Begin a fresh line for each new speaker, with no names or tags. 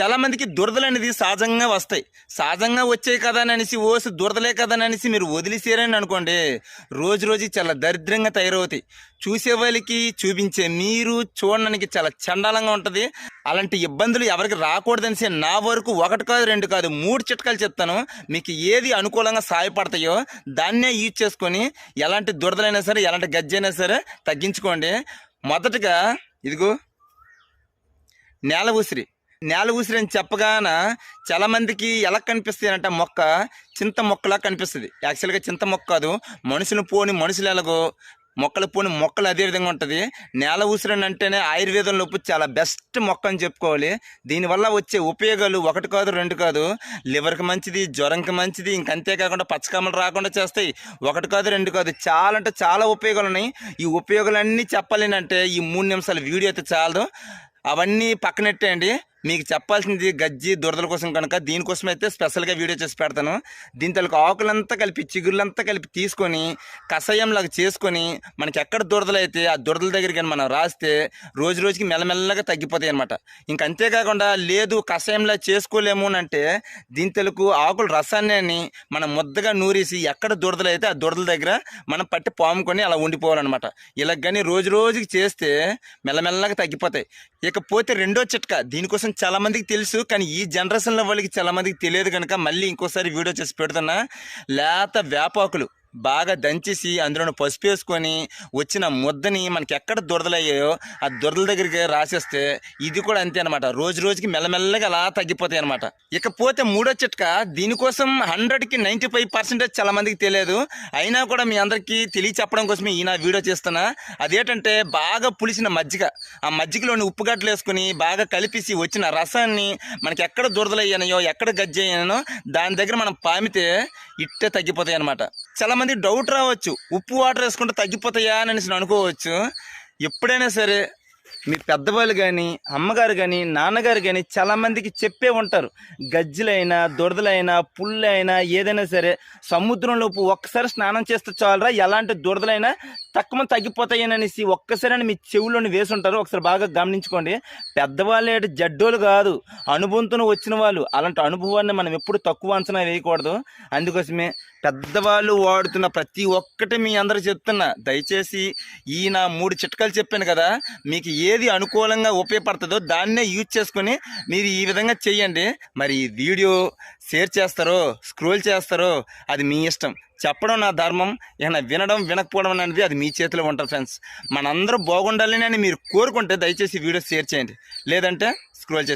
చాలా మందికి దురదలు అనేది సహజంగా వస్తాయి. సహజంగా వచ్చాయి కదా అని అనేసి ఓసి దురదలే కదా అని అనేసి మీరు వదిలేసారని అనుకోండి రోజు రోజు చాలా దరిద్రంగా తయారవుతాయి. చూసే వాళ్ళకి చూపించే మీరు చూడడానికి చాలా చండాలంగా ఉంటుంది. అలాంటి ఇబ్బందులు ఎవరికి రాకూడదనిసే నా వరకు ఒకటి కాదు రెండు కాదు మూడు చిట్కాలు చెప్తాను. మీకు ఏది అనుకూలంగా సహాయపడతాయో దాన్నే యూజ్ చేసుకొని ఎలాంటి దురదలైనా సరే ఎలాంటి గజ్జైనా సరే తగ్గించుకోండి. మొదటగా ఇదిగో నేల ఉసిరి నేల ఉసిరని చెప్పగాన చాలా మందికి ఎలా కనిపిస్తుంది మొక్క? చింత మొక్కలా కనిపిస్తుంది. యాక్చువల్గా చింత మొక్క కాదు. మనుషులు పోని మనుషులు ఎలాగో మొక్కలు పోని మొక్కలు అదే విధంగా ఉంటుంది. నేల ఉసిరి అంటేనే ఆయుర్వేదంలో చాలా బెస్ట్ మొక్క అని చెప్పుకోవాలి. దీనివల్ల వచ్చే ఉపయోగాలు ఒకటి కాదు రెండు కాదు. లివర్కి మంచిది జ్వరంకి మంచిది ఇంకంతేకాకుండా పచ్చకమ్మలు రాకుండా చేస్తాయి. ఒకటి కాదు రెండు కాదు. చాలా అంటే చాలా ఉపయోగాలు ఉన్నాయి. ఈ ఉపయోగాలన్నీ చెప్పాలి అంటే ఈ మూడు నిమిషాల వీడియో అయితే చాలదు. అవన్నీ పక్కనెట్టేయండి మీకు చెప్పాల్సింది గజ్జి దురదల కోసం కనుక దీనికోసం అయితే స్పెషల్గా వీడియో చేసి పెడతాను. దీని తలకు ఆకులంతా కలిపి చిగుళ్ళంతా కలిపి తీసుకొని కషాయంలాగా చేసుకొని మనకి ఎక్కడ దురదలు అయితే ఆ దురదల దగ్గర కానీ మనం రాస్తే రోజు రోజుకి మెల్లమెల్లగా తగ్గిపోతాయి అనమాట ఇంక అంతేకాకుండా లేదు కషాయంలా చేసుకోలేము అంటే దీని తలకు ఆకుల రసాన్ని మనం ముద్దగా నూరేసి ఎక్కడ దురదలు అయితే ఆ దురదల దగ్గర మనం పట్టి పాముకొని అలా ఉండిపోవాలన్నమాట. ఇలా కానీ రోజు రోజుకి చేస్తే మెల్లమెల్లగా తగ్గిపోతాయి. ఇకపోతే రెండో చిట్కా దీనికోసం చాలా మందికి తెలుసు కానీ ఈ జనరేషన్లో వాళ్ళకి చాలా మందికి తెలియదు కనుక మళ్ళీ ఇంకోసారి వీడియో చేసి పెడుతున్నా. లేత వేపాకులు. బాగా దంచేసి అందులో పసుపు వేసుకొని వచ్చిన ముద్దని మనకి ఎక్కడ దురదలయ్యాయో ఆ దురదల దగ్గరికి రాసేస్తే ఇది కూడా అంతే అనమాట రోజు రోజుకి మెల్లమెల్లగా అలా తగ్గిపోతాయి అనమాట ఇకపోతే మూడో చిట్కా దీనికోసం హండ్రెడ్కి నైంటీ ఫైవ్ పర్సెంటేజ్ చాలా మందికి తెలియదు. అయినా కూడా మీ అందరికీ తెలియ చెప్పడం కోసమే ఈయన వీడియో చేస్తున్నా. అదేంటంటే బాగా పులిసిన మజ్జిగ. ఆ మజ్జిగలోని ఉప్పు గడ్డలు వేసుకుని బాగా కలిపేసి వచ్చిన రసాన్ని మనకి ఎక్కడ దురదలయ్యానో ఎక్కడ గజ్జయ్యానో దాని దగ్గర మనం పామితే ఇట్టే తగ్గిపోతాయి అనమాట చాలా మంది డౌట్ రావచ్చు. ఉప్పు వాటర్ వేసుకుంటే తగ్గిపోతాయా అని అనుకోవచ్చు. ఎప్పుడైనా సరే మీ పెద్దవాళ్ళు కానీ అమ్మగారు కానీ నాన్నగారు కానీ చాలామందికి చెప్పే ఉంటారు. గజ్జలైనా దురదలైనా పుల్లైనా ఏదైనా సరే సముద్రంలోపు ఒక్కసారి స్నానం చేస్తే చాలరా ఎలాంటి దురదలైనా తక్కువ తగ్గిపోతాయని అనేసి ఒక్కసారి మీ చెవులోని వేసి ఉంటారు ఒకసారి బాగా గమనించుకోండి. పెద్దవాళ్ళు ఏంటి జడ్డోలు కాదు. అనుభవంతో వచ్చిన వాళ్ళు. అలాంటి అనుభవాన్ని మనం ఎప్పుడు తక్కువ అంచనా వేయకూడదు. అందుకోసమే పెద్దవాళ్ళు వాడుతున్న ప్రతి ఒక్కటి మీ అందరూ చెప్తున్నా. దయచేసి ఈ నా మూడు చిట్కాలు చెప్పాను కదా మీకు ఏ ఏది అనుకూలంగా ఉపయోగపడుతుందో దాన్నే యూజ్ చేసుకొని మీరు ఈ విధంగా చేయండి మరి వీడియో షేర్ చేస్తారో స్క్రోల్ చేస్తారో అది మీ ఇష్టం. చెప్పడం నా ధర్మం ఏమైనా వినడం వినకపోవడం అనేది అది మీ చేతిలో ఉంటారు ఫ్రెండ్స్ మనందరూ బాగుండాలని అని మీరు కోరుకుంటే దయచేసి వీడియో షేర్ చేయండి. లేదంటే స్క్రోల్ చేసి